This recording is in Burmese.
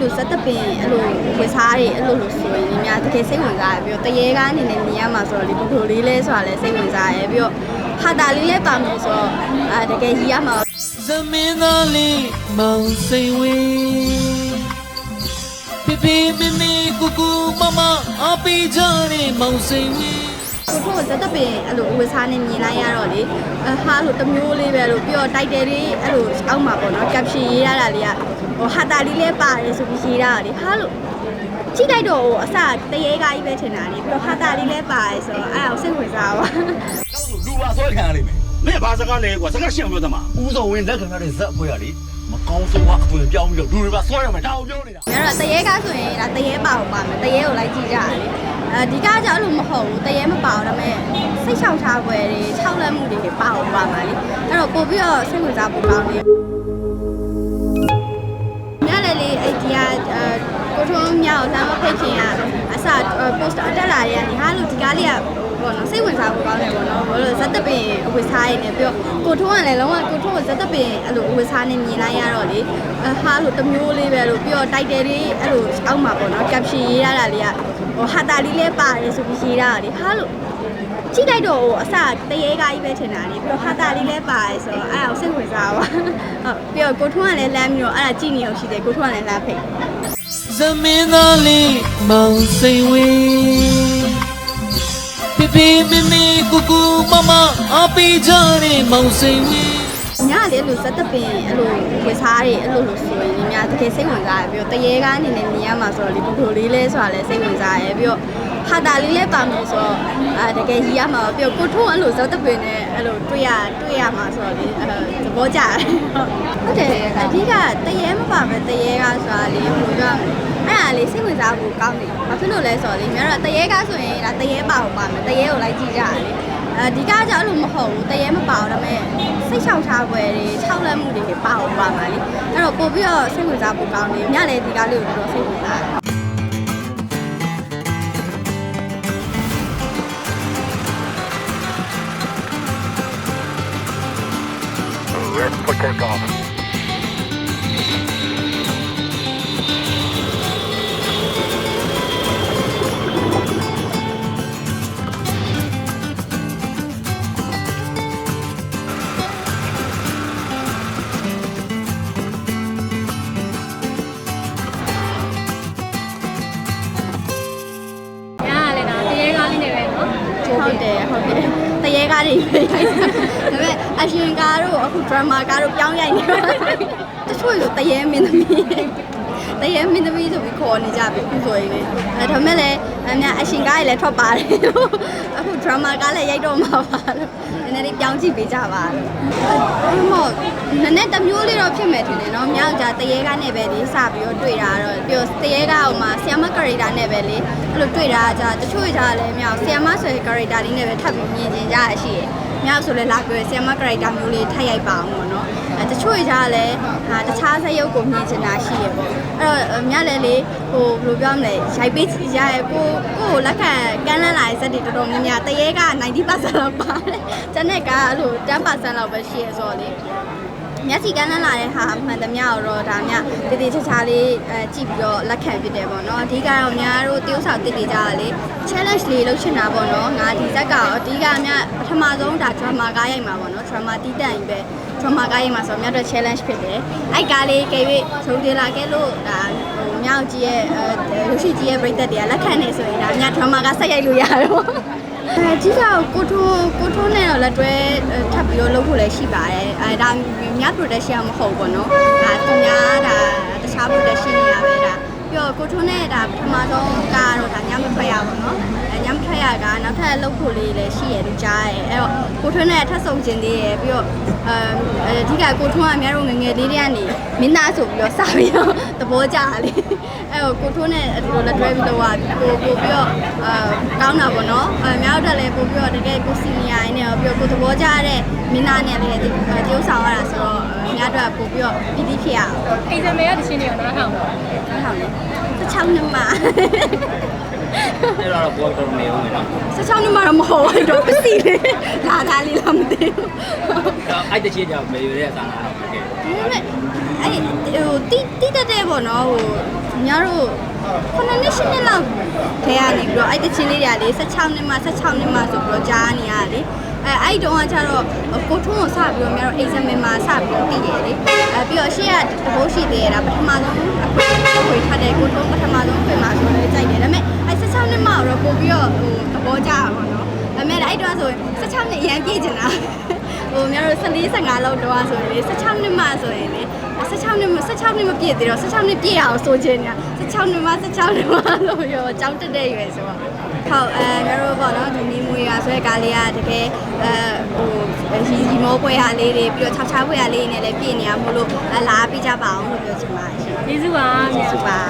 လူစက်တပင်အဲ့လိုဝစ်စားတွေအဲ့လိုလို့ဆိုရင်များတကယ်စိတ်ဝင်စားရပြီးတော့တရေကားအနေနဲ့မြင်ရမှာဆိုတော့လေဘယ်လိုလေးလဲဆိုတာလည်းစိတ်ဝင်စားရပြီးတော့ဟာတာလေးလည်းပါမယ်ဆိုတော့အဲတကယ်ကြီးရမှာသမင်းသားလေးမောင်စိန်ဝေးပြပြမမီကူကူမမအပီကြတဲ့မောင်စိန်ဝေးကိုထို့ဇက်တပင်အဲ့လိုဝစ်စားနဲ့မြင်လိုက်ရတော့လေအဟာလို့တစ်မျိုးလေးပဲလို့ပြီးတော့တိုက်တယ်လေးအဲ့လိုအောက်မှာပေါ့နော်ကပ်ရှင်ရေးရတာလေးက ဟိုဟာတာလေးလည်းပါတယ်ဆိုပြီးရေးရတာလေဟာလို့ကြည့်လိုက်တော့ဟိုအစတရေကားကြီးပဲထင်တာလေပြီးတော့ဟာတာလေးလည်းပါတယ်ဆိုတော့အဲ့ဒါကိုစိတ်ဝင်စားပါလူပါဆွဲခံရလိမ့်မယ်မင်းဘာစကားလဲကွာစကားရှင်းပြောသမားဦးစောဝင်းလက်ခံရတဲ့ဇက်အဖွဲ့ကလေမကောင်းဆုံးကအသွင်ပြောင်းပြီးတော့လူတွေပါဆွဲရမယ်ဒါကိုပြောနေတာ။များတော့တရေကားဆိုရင်ဒါတရေပါအောင်ပါမယ်။တရေကိုလိုက်ကြည့်ကြရတယ်။အဲဒီကားကြောင့်အဲ့လိုမဟုတ်ဘူး။တရေမပါအောင်ဒါပေမဲ့စိတ်ချောင်ချွယ်တွေခြောက်လက်မှုတွေပါအောင်ပါမှာလေ။အဲ့တော့ပို့ပြီးတော့စိတ်ဝင်စားဖို့ကောင်းတယ်။ ဒီကအဲကိုထုံးမြောက်လမ်းမဖိတ်ခင်ကအစ post အတက်လာတဲ့ကနေဟာလို့ဒီကားလေးကဘောနော်စိတ်ဝင်စားဖို့ကောင်းတယ်ပေါ့နော်ဘာလို့ဇက်တပင်အဝတ်စားရည်နဲ့ပြီးတော့ကိုထုံးကလည်းလုံးဝကိုထုံးကိုဇက်တပင်အဲ့လိုအဝတ်စားနဲ့မြင်လိုက်ရတော့လေအဟာလို့တစ်မျိုးလေးပဲလို့ပြီးတော့တိုက်တယ်လေးအဲ့လိုအောက်မှာပေါ့နော်ကပ်ရှင်ရေးရတာလေးကဟိုဟာတာလေးလည်းပါတယ်ဆိုပြီးရေးရတာလေဟာလို့ ကြည့်လိုက်တော့ဟိုအစတရေကားကြီးပဲထင်တာလေပြီးတော့ဟာတာလေးလည်းပါတယ်ဆိုတော့အဲ့ဒါကိုစိတ်ဝင်စားပါဟုတ်ပြီးတော့ကိုထွန်းကလည်းလမ်းပြီးတော့အဲ့ဒါကြည့်နေအောင်ရှိတယ်ကိုထွန်းကလည်းလမ်းဖိတ်သမင်းသားလေးမောင်စိန်ဝေးပြပြမမီကူကူမမအပီကြတဲ့မောင်စိန်ဝေး ညလေလို့စက်တပင်အဲ့လိုဝစ်စားတွေအဲ့လိုလို့ဆိုရင်များတကယ်စိတ်ဝင်စားရပြီးတော့တရေကားအနေနဲ့မြင်ရမှာဆိုတော့လေဘယ်လိုလေးလဲဆိုတာလည်းစိတ်ဝင်စားရပြီးတော့ဟာတာလေးလည်းပါမယ်ဆိုတော့အဲတကယ်ကြီးရမှာပြီးတော့ကိုထုံးအဲ့လိုစက်တပင်နဲ့အဲ့လိုတွေ့ရတွေ့ရမှာဆိုတော့လေအဲသဘောကျတယ်ဟုတ်တယ်အဓိကတရေမပါပဲတရေကားဆိုတာလေဘယ်လိုပြောမလဲအဲ့ဒါလေးစိတ်ဝင်စားဖို့ကောင်းတယ်ဘာဖြစ်လို့လဲဆိုတော့လေများတော့တရေကားဆိုရင်ဒါတရေပါအောင်ပါမယ်တရေကိုလိုက်ကြည့်ကြရတယ်အဲဒီကားကြောင့်အဲ့လိုမဟုတ်ဘူးတရေမပါအောင်ဒါပေမဲ့ စိတ်ချောင်ချွယ်တွေခြောက်လက်မှုတွေပါအောင်ပါမှာလေအဲ့တော့ပို့ပြီးတော့စိတ်ဝင်စားဖို့ကောင်းတယ်ညလည်းဒီကားလေးကိုတော်တော်စိတ်ဝင်စားတယ်။ညား ဟုတ်တယ်ဟုတ်တယ်တရေကားတွေပဲရိုက်တာဒါပေမဲ့အရှင်ကားတို့အခု drama ကားတို့ပြောင်းရိုက်နေပါတချို့ဆိုတရေမင်းသမီး တရေမင်းသမီးဆိုပြီးခေါ်နေကြပြီအခုဆိုရင်လေအဲဒါပေမဲ့လည်းအများအရှင်ကားတွေလည်းထွက်ပါတယ်အခု drama ကားလည်းရိုက်တော့မှာပါလို့နည်းနည်းလေးပြောင်းကြည့်ပေးကြပါလို့ဟိုနည်းနည်းတစ်မျိုးလေးတော့ဖြစ်မယ်ထင်တယ်နော်မြောက်ကြတရေကားနဲ့ပဲလေစပြီးတော့တွေ့တာတော့ပြီးတော့တရေကားဟိုမှာဆီယမကရီတာနဲ့ပဲလေအဲ့လိုတွေ့တာကြတချို့ကြလည်းမြောက်ဆီယမဆိုတဲ့ character လေးနဲ့ပဲထပ်ပြီးမြင်ကျင်ကြရရှိရယ် မြောက်ဆိုလည်းလာပြောဆီယမ character မျိုးလေးထပ်ရိုက်ပါအောင်ပေါ့နော်အဲတချို့ကြလည်းဟာတခြားစရုပ်ကိုမြင်ကျင်တာရှိရယ်ပေါ့အဲ့တော့မြောက်လည်းလေဟိုဘယ်လိုပြောမလဲရိုက်ပေးရရကိုကိုကိုလက်ခံကမ်းလန်းလာတဲ့ဇက်တွေတော်တော်များများတရေက90%လောက်ပါတယ်။ကျန်တဲ့ကအဲ့လို10%လောက်ပဲရှိရဆိုတော့လေ မျက်စိကန်းလန်းလာတဲ့ဟာမှန်သမျှတော့ဒါမြတည်တည်ချာချာလေးအဲကြည့်ပြီးတော့လက်ခံဖြစ်တယ်ပေါ့နော်အဓိကတော့များတို့တယောက်ဆောင်တည်တည်ကြတာလေ challenge လေးလုပ်ချင်တာပေါ့နော်ငါဒီဇက်ကတော့အဓိကမြပထမဆုံးဒါ drama ကားရိုက်မှာပေါ့နော် drama တီးတန့်ကြီးပဲ drama ကားရိုက်မှာဆိုတော့မြတ်တော့ challenge ဖြစ်တယ်အဲ့ကားလေးကဲ၍ရုံတင်လာခဲ့လို့ဒါဟိုမြောက်ကြီးရဲ့အဲရုပ်ရှိကြီးရဲ့ပြိသက်တွေကလက်ခံနေဆိုရင်ဒါမြ drama ကဆက်ရိုက်လို့ရတော့ အဲကြီးကြောက်ကိုထိုးကိုထိုးနဲ့တော့လက်တွဲထပ်ပြီးတော့လုပ်ဖို့လည်းရှိပါတယ်အဲဒါမြတ် production မဟုတ်ဘူးပေါ့နော်ဒါသူများဒါတခြား production တွေကပဲဒါပြီးတော့ကိုထိုးနဲ့ဒါပထမဆုံးကတော့ဒါညမထွက်ရဘူးနော်အဲညမထွက်ရကနောက်ထပ်လုပ်ဖို့လေးလည်းရှိရလို့ကြားရဲအဲ့တော့ကိုထိုးနဲ့ထပ်ဆောင်ခြင်းသေးရပြီးတော့အဲအဓိကကိုထိုးကများတော့ငငယ်လေးတွေကနေမင်းသားဆိုပြီးတော့စပြီးတော့ သဘောကျတာလေအဲ့တော့ကိုထွန်းနဲ့ဒီလိုလက်တွဲပြီးတော့ကိုကိုပြီးတော့အာကောင်းတာပေါ့နော်အဲများတို့လည်းပို့ပြီးတော့တကယ်ကိုစီနီယာရင်းနဲ့ပြီးတော့ကိုသဘောကျတဲ့မင်းသားနဲ့လည်းတရုပ်ဆောင်ရတာဆိုတော့များတို့ပို့ပြီးတော့ပီတိဖြစ်ရအောင်အိမ်စမဲရတချင်းတွေရောနားထောင်ပါဟုတ်ဟုတ်လေ16နှစ်မှ အဲ့ဒါတော့ဘောတော်နေအောင်နော်16နှစ်မှတော့မဟုတ်ဘူးတော့ပစီလေလာတာလေးလားမသိဘူးအဲ့တချေကြောင့်မေရတဲ့အစားလားဟုတ်ကဲ့ဒီမဲ့အဲ့ဟိုတိတိတက်တဲ့ပေါ့နော်ဟိုညီတို့ခုနှစ်နှစ်ရှစ်နှစ်လောက်ထဲကနေပြီး တော့အဲ့တချင်းလေးတွေကလေ16နှစ်မှ16နှစ်မှဆိုပြီးတော့ကြားနေရတယ်လေအဲအဲ့တုန်းကကျတော့ကိုထုံးကိုစပြီးတော့များတော့ exam မှာစပြီးတော့တည်တယ်လေအဲပြီးတော့ရှေ့ကတဘိုးရှိသေးရတာပထမဆုံးအခွင့်အရေးထားတဲ့ကိုထုံးပထမဆုံးခွင့်မှာဆိုတော့ကြိုက်တယ်ဒါပေမဲ့အဲ16နှစ်မှတော့ပို့ပြီးတော့ဟိုသဘောကျတာပေါ့နော်ဒါပေမဲ့အဲ့တုန်းကဆို16နှစ်အရန်ပြည့်ချင်တာ ဟိုများတို့14 15လောက်တော့ဆိုရင်လေ16နှစ်မှဆိုရင်လေ16နှစ်မ16နှစ်မပြည့်သေးတော့16နှစ်ပြည့်အောင်ဆိုချင်နေတာ16နှစ်မှ16နှစ်မှလို့ပြောကြောင်းတက်တဲ့ရွယ်ဆိုတော့ဟုတ်အဲများတို့ပေါ့နော်ဒီနီမွေရဆိုတဲ့ကားလေးကတကယ်အဲဟိုရီရီမောပွဲဟာလေးတွေပြီးတော့6 6ပွဲဟာလေးတွေနဲ့လည်းပြည့်နေရမို့လို့လာပြီးကြပါအောင်လို့ပြောချင်ပါတယ်ရှင်ကျေးဇူးပါဆရာ super